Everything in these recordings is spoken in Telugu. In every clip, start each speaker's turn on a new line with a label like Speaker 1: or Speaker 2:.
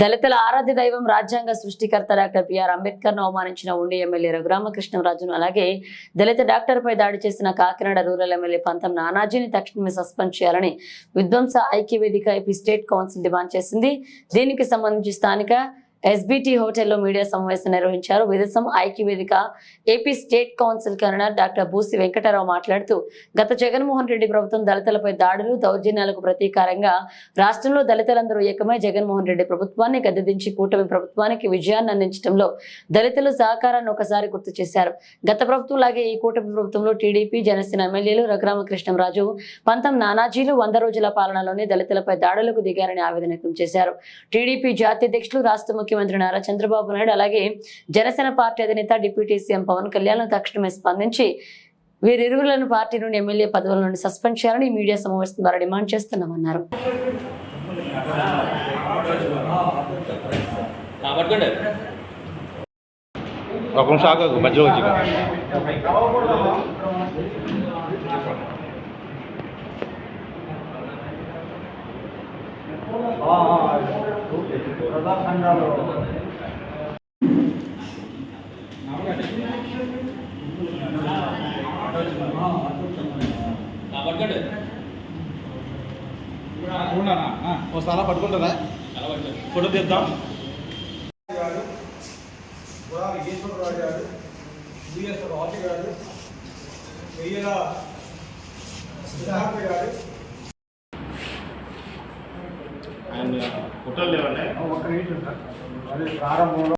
Speaker 1: దళితుల ఆరాధ్య దైవం రాజ్యాంగ సృష్టికర్త డాక్టర్ బిఆర్ అంబేద్కర్ను అవమానించిన ఉండి ఎమ్మెల్యే రఘురామకృష్ణరాజును అలాగే దళిత డాక్టర్ పై దాడి చేసిన కాకినాడ రూరల్ ఎమ్మెల్యే పంతం నానాజీని తక్షణమే సస్పెండ్ చేయాలని విధ్వంస ఐక్య వేదిక ఏపీ స్టేట్ కౌన్సిల్ డిమాండ్ చేసింది. దీనికి సంబంధించి స్థానిక ఎస్బిటి హోటల్లో మీడియా సమావేశం నిర్వహించారు. విదేశం ఐక్య వేదిక AP state council convener doctor Boosi Venkatarao మాట్లాడుతూ గత జగన్మోహన్ రెడ్డి ప్రభుత్వం దళితులపై దాడులు దౌర్జన్యాలకు ప్రతీకారంగా రాష్ట్రంలో దళితులందరూ ఏకమై జగన్మోహన్ రెడ్డి ప్రభుత్వాన్ని గద్దెదించి కూటమి ప్రభుత్వానికి విజయాన్ని అందించడంలో దళితుల సహకారాన్ని ఒకసారి గుర్తు చేశారు. గత ప్రభుత్వం లాగే ఈ కూటమి ప్రభుత్వంలో టీడీపీ జనసేన ఎమ్మెల్యేలు రఘురామకృష్ణంరాజు పంతం నానాజీలు వంద రోజుల పాలనలోనే దళితులపై దాడులకు దిగారని ఆవేదన వ్యక్తం చేశారు. టీడీపీ జాతీయ అధ్యక్షులు రాష్ట్ర ముఖ్యమంత్రి నారా చంద్రబాబు నాయుడు అలాగే జనసేన పార్టీ అధినేత డిప్యూటీ సీఎం పవన్ కళ్యాణ్ తక్షణమే స్పందించి వీరిరువులను పార్టీ నుండి ఎమ్మెల్యే పదవుల నుండి సస్పెండ్ చేయాలని మీడియా సమావేశం ద్వారా డిమాండ్ చేస్తున్నామన్నారు.
Speaker 2: పట్టుకోండి
Speaker 3: ఒక నిమిషం ఆగు మధ్యలో వచ్చి
Speaker 4: ప్రజా సంఘాలు
Speaker 2: పట్టుకోండి
Speaker 4: ఒకసారి పట్టుకుంటారా
Speaker 2: అలా
Speaker 4: ఫోటో తీద్దాం గుడాలి ఈశ్వరరావు గారు బిఎస్ రాజు గారు వెయ్యల గారు
Speaker 3: ఆయన ఫోటోలు లేవండి
Speaker 4: సార్ అది ప్రారంభంలో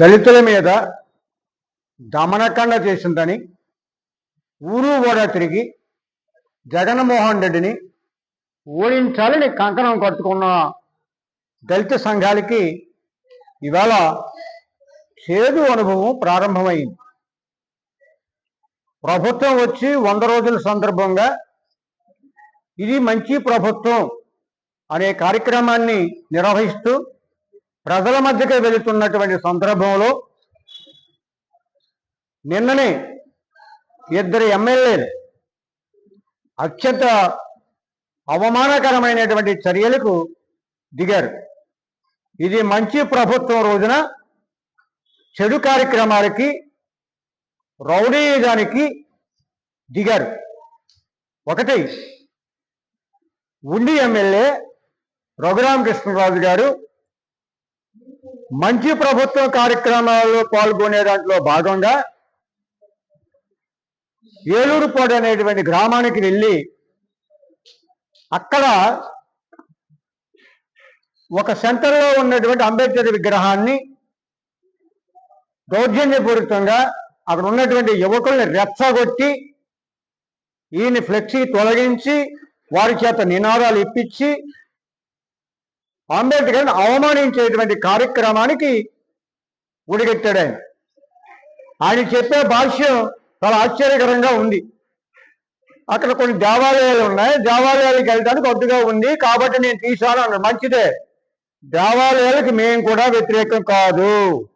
Speaker 5: దళితుల మీద దమనకండ చేసిందని ఊరు కూడా తిరిగి జగన్మోహన్ రెడ్డిని ఓడించాలని కంకణం కట్టుకున్న దళిత సంఘాలకి ఇవాళ చేదు అనుభవం ప్రారంభమైంది. ప్రభుత్వం వచ్చి వంద రోజుల సందర్భంగా ఇది మంచి ప్రభుత్వం అనే కార్యక్రమాన్ని నిర్వహిస్తూ ప్రజల మధ్యకి వెళుతున్నటువంటి సందర్భంలో నిన్ననే ఇద్దరు ఎమ్మెల్యేలు అత్యంత అవమానకరమైనటువంటి చర్యలకు దిగారు. ఇది మంచి ప్రభుత్వం రోజున చెడు కార్యక్రమాలకి రౌడీజానికి దిగారు. ఒకటి ఉండి ఎమ్మెల్యే రఘురామకృష్ణరాజు గారు మంచి ప్రభుత్వ కార్యక్రమాల్లో పాల్గొనే దాంట్లో భాగంగా ఏలూరుపాడు అనేటువంటి గ్రామానికి వెళ్ళి అక్కడ ఒక సెంటర్లో ఉన్నటువంటి అంబేద్కర్ విగ్రహాన్ని దౌర్జన్యపూరితంగా అక్కడ ఉన్నటువంటి యువకుల్ని రెచ్చగొట్టి ఈయన ఫ్లెక్సీ తొలగించి వారి చేత నినాదాలు ఇప్పించి అంబేద్కర్ని అవమానించేటువంటి కార్యక్రమానికి ఉడిగెట్టాడు ఆయన. ఆయన చెప్పే భాష్యం చాలా ఆశ్చర్యకరంగా ఉంది. అక్కడ కొన్ని దేవాలయాలు ఉన్నాయి. దేవాలయాలకు వెళ్ళడానికి కొద్దిగా ఉంది. కాబట్టి నేను తీశాను అన్నాడు. మంచిదే. దేవాలయాలకు మేము కూడా వ్యతిరేకం కాదు.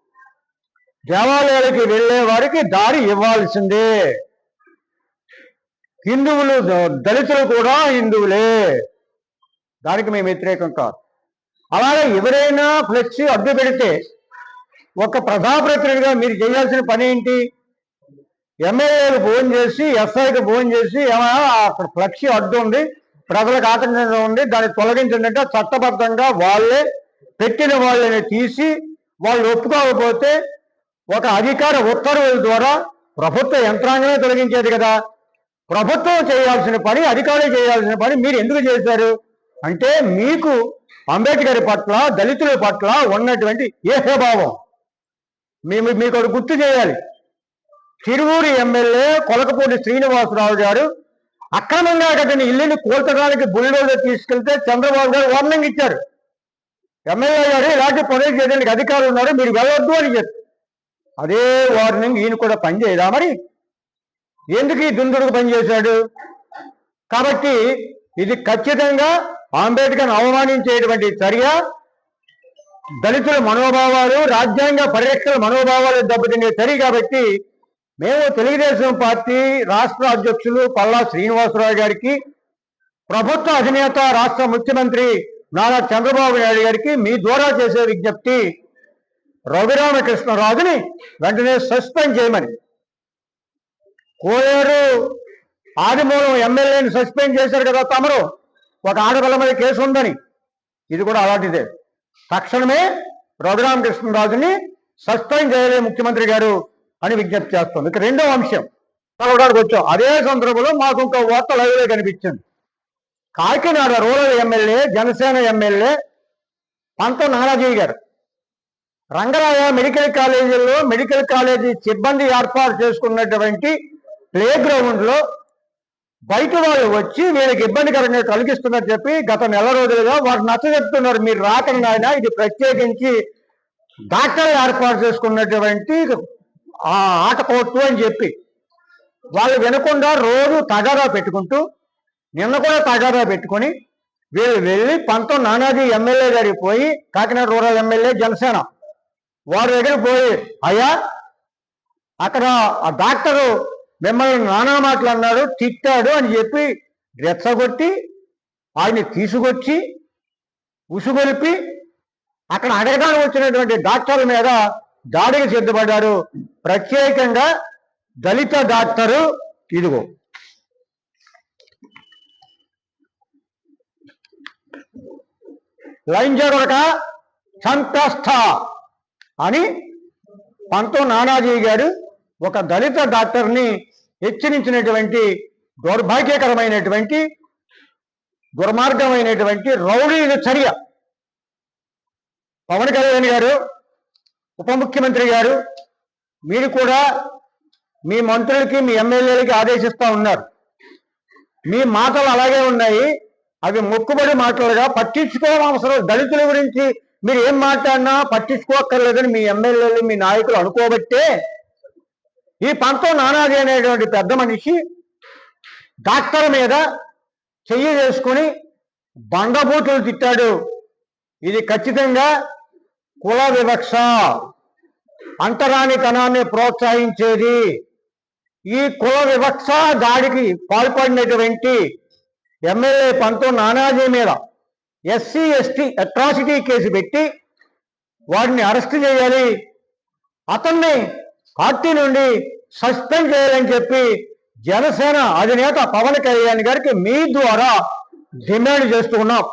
Speaker 5: దేవాలయాలకి వెళ్ళే వారికి దారి ఇవ్వాల్సిందే. హిందువులు ద- దళితులు కూడా హిందువులే. దానికి మేము వ్యతిరేకం కాదు. అలాగే ఎవరైనా ఫ్లెక్సీ అడ్డు పెడితే ఒక ప్రజాప్రతినిధిగా మీరు చేయాల్సిన పని ఏంటి? ఎమ్మెల్యేలు ఫోన్ చేసి ఎస్ఐకి ఫోన్ చేసి ఏమైనా అక్కడ ఫ్లెక్సీ అడ్డు ఉంది ప్రజలకు ఆటంకంగా ఉంది దాన్ని తొలగించండి చట్టబద్ధంగా వాళ్ళే పెట్టిన వాళ్ళని తీసి వాళ్ళు ఒప్పుకోకపోతే ఒక అధికార ఉత్తర్వుల ద్వారా ప్రభుత్వ యంత్రాంగమే తొలగించేది కదా. ప్రభుత్వం చేయాల్సిన పని అధికారులు చేయాల్సిన పని మీరు ఎందుకు చేశారు? అంటే మీకు అంబేద్కర్ పట్ల దళితుల పట్ల ఉన్నటువంటి ఏహభావం మేము మీకు ఒకటి గుర్తు చేయాలి. తిరువూరు ఎమ్మెల్యే కొలకపూడి శ్రీనివాసరావు గారు అక్రమంగా కట్టిన ఇల్లుని కోల్చడానికి బుల్డోజర్ తీసుకెళ్తే చంద్రబాబు గారు వార్నింగ్ ఇచ్చారు. ఎమ్మెల్యే గారు ఇలాంటి పనులు చేయడానికి అధికారులు ఉన్నారు మీరు వెళ్ళొద్దు అని చెప్పి అదే వార్నింగ్ ఈయన కూడా పనిచేయదా మరి? ఎందుకు ఈ దుందుడుకు పనిచేశాడు కాబట్టి ఇది ఖచ్చితంగా అంబేద్కర్ అవమానించేటువంటి చర్య. దళితుల మనోభావాలు రాజ్యాంగ పరిరక్షణ మనోభావాలు దెబ్బతినే చర్య కాబట్టి మేము తెలుగుదేశం పార్టీ రాష్ట్ర అధ్యక్షులు పల్లా శ్రీనివాసరావు గారికి ప్రభుత్వ అధినేత రాష్ట్ర ముఖ్యమంత్రి నారా చంద్రబాబు నాయుడు గారికి మీ ద్వారా చేసే విజ్ఞప్తి. రఘురామకృష్ణరాజుని వెంటనే సస్పెండ్ చేయమని. కోయేరు ఆదిమూలం ఎమ్మెల్యేని సస్పెండ్ చేశారు కదా తమరు. ఒక ఆడపిల్ల మీద కేసు ఉందని. ఇది కూడా అలాంటిదే. తక్షణమే రఘురామకృష్ణరాజుని సస్పెండ్ చేయలే ముఖ్యమంత్రి గారు అని విజ్ఞప్తి చేస్తుంది. ఇక రెండో అంశం. కలవడానికి వచ్చాం. అదే సందర్భంలో మాకు ఇంకో వార్త లైవ్లో కనిపించింది. Kakinada rural MLA Janasena MLA Pantham Nanaji garu. Rangaraya medical కాలేజీలో మెడికల్ కాలేజీ సిబ్బంది ఏర్పాటు చేసుకున్నటువంటి ప్లే గ్రౌండ్లో బయట వాళ్ళు వచ్చి వీళ్ళకి ఇబ్బందికరంగా కలిగిస్తున్నారు చెప్పి గత నెల రోజులుగా వారు నచ్చ చెప్తున్నారు మీరు రాకండి ఆయన ఇది ప్రత్యేకించి డాక్టర్ ఏర్పాటు చేసుకున్నటువంటి ఆ ఆట కోర్టు అని చెప్పి వాళ్ళు వినకుండా రోజు తగాదా పెట్టుకుంటూ నిన్న కూడా తగాదా పెట్టుకొని వీళ్ళు వెళ్ళి పంతో నానాజీ ఎమ్మెల్యే గారికి పోయి కాకినాడ రూరల్ ఎమ్మెల్యే జనసేన వారి దగ్గర పోయి అయ్యా అక్కడ ఆ డాక్టరు మిమ్మల్ని నానా మాటలు అన్నాడు తిట్టాడు అని చెప్పి రెచ్చగొట్టి ఆయన్ని తీసుకొచ్చి ఉసుగొలిపి అక్కడ అడగడానికి వచ్చినటువంటి డాక్టర్ల మీద దాడికి సిద్ధపడ్డారు. ప్రత్యేకంగా దళిత డాక్టరు ఇదిగో. లైన్ జరగక సంతస్థ అని పంతో నానాజీ గారు ఒక దళిత డాక్టర్ని హెచ్చరించినటువంటి దౌర్భాగ్యకరమైనటువంటి దుర్మార్గమైనటువంటి రౌడీ చర్య. పవన్ కళ్యాణ్ గారు ఉప ముఖ్యమంత్రి గారు మీరు కూడా మీ మంత్రులకి మీ ఎమ్మెల్యేలకి ఆదేశిస్తూ ఉన్నారు. మీ మాటలు అలాగే ఉన్నాయి. అవి మొక్కుబడి మాటలుగా పట్టించుకోవడం అవసరం. దళితుల గురించి మీరు ఏం మాట్లాడినా పట్టించుకోక్కర్లేదని మీ ఎమ్మెల్యేలు మీ నాయకులు అనుకోబట్టే ఈ పంతో నానాజీ అనేటువంటి పెద్ద మనిషి డాక్టర్ మీద చెయ్యి చేసుకుని బండబూతులు తిట్టాడు. ఇది ఖచ్చితంగా కుల వివక్ష. అంటరానితనాన్ని ప్రోత్సహించేది. ఈ కుల వివక్ష దాడికి పాల్పడినటువంటి ఎమ్మెల్యే పంతో నానాజీ మీద ఎస్సీ ఎస్టీ అట్రాసిటీ కేసు పెట్టి వాడిని అరెస్ట్ చేయాలి. అతన్ని పార్టీ నుండి సస్పెండ్ చేయాలని చెప్పి జనసేన అధినేత పవన్ కళ్యాణ్ గారికి మీ ద్వారా డిమాండ్ చేస్తూ ఉన్నాం.